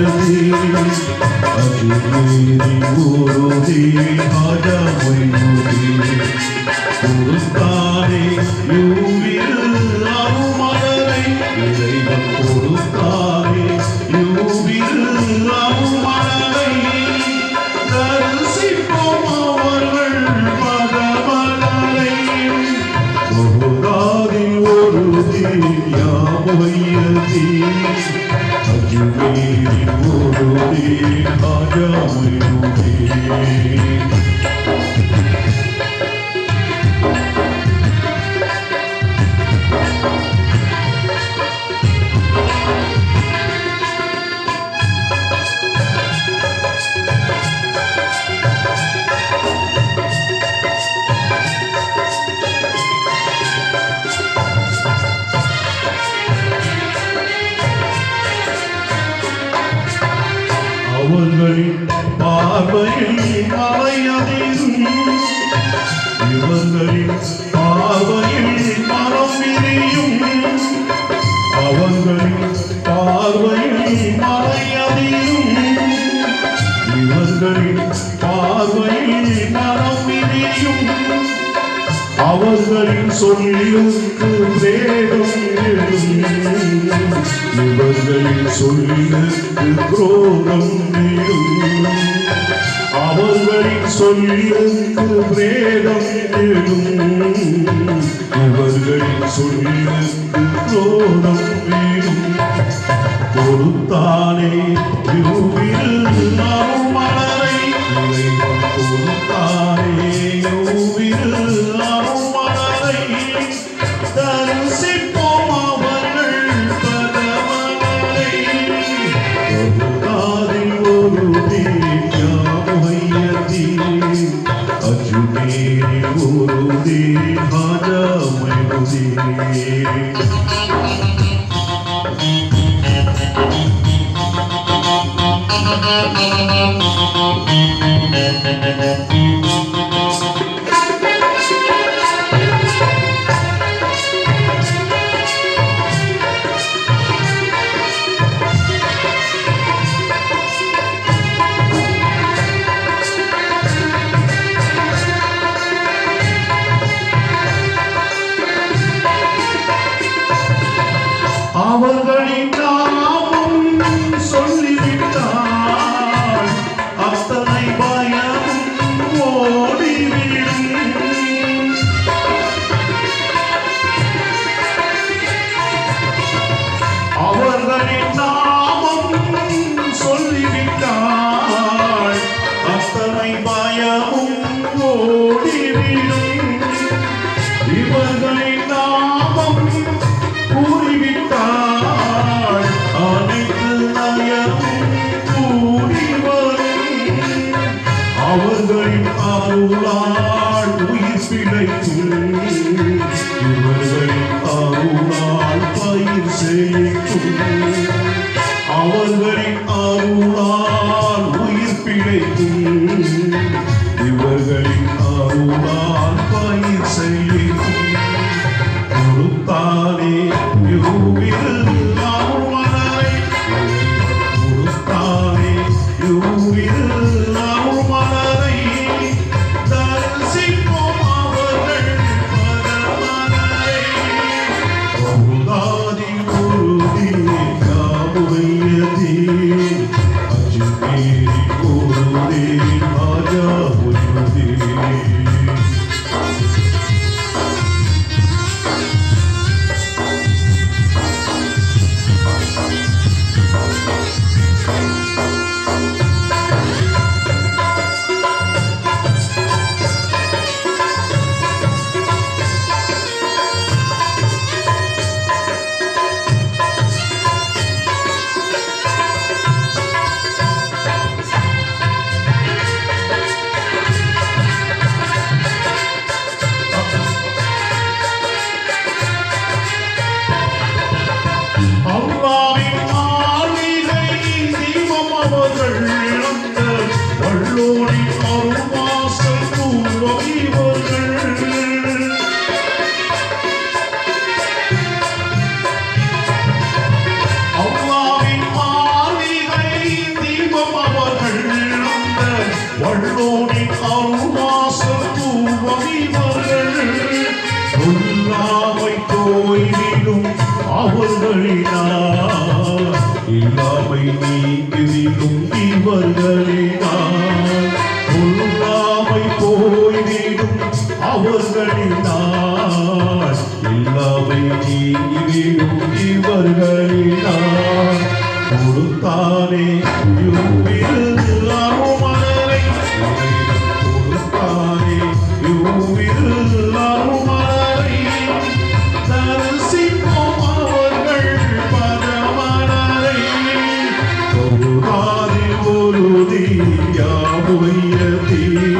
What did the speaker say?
I'm a man a man a man. Amen. அவர்களின் பார்வையில் மலையதிரும் இவர்களின் பார்வையில் மரம் விரியும் அவர்களின் பார்வையில் மலையதிரும் இவர்களின் பார்வையில் மரம் விரியும் அவர்களின் சொல்லுக்கு வேதம் இவர்களின் சொல்லுக்கு குரோதம் அவர்களின் சொல்லுக்கு வேதம் இவர்களின் சொல்லுக்கு குரோதம் எழும் கொடுத்தானே মেহুদি ভাজা মেহুদি Thank you. அவர்களின் அவர்களின் அருளால் உயிர் பிழைக்கும் இவர்களின் அருளால் பயிர் செய்யும் கொடுத்தானே வள்ளோனின் அருவாச தூவமிவர்கள் பொல்லாமை போய்விடும் அவர்களினால் இல்லாமை நீங்கிவிடும் இவர்களினால். பொல்லாமை போய்விடும் அவர்களினால் இல்லாமை நீங்கிவிடும் இவர்களினால். கொடுத்தானே யூ ti.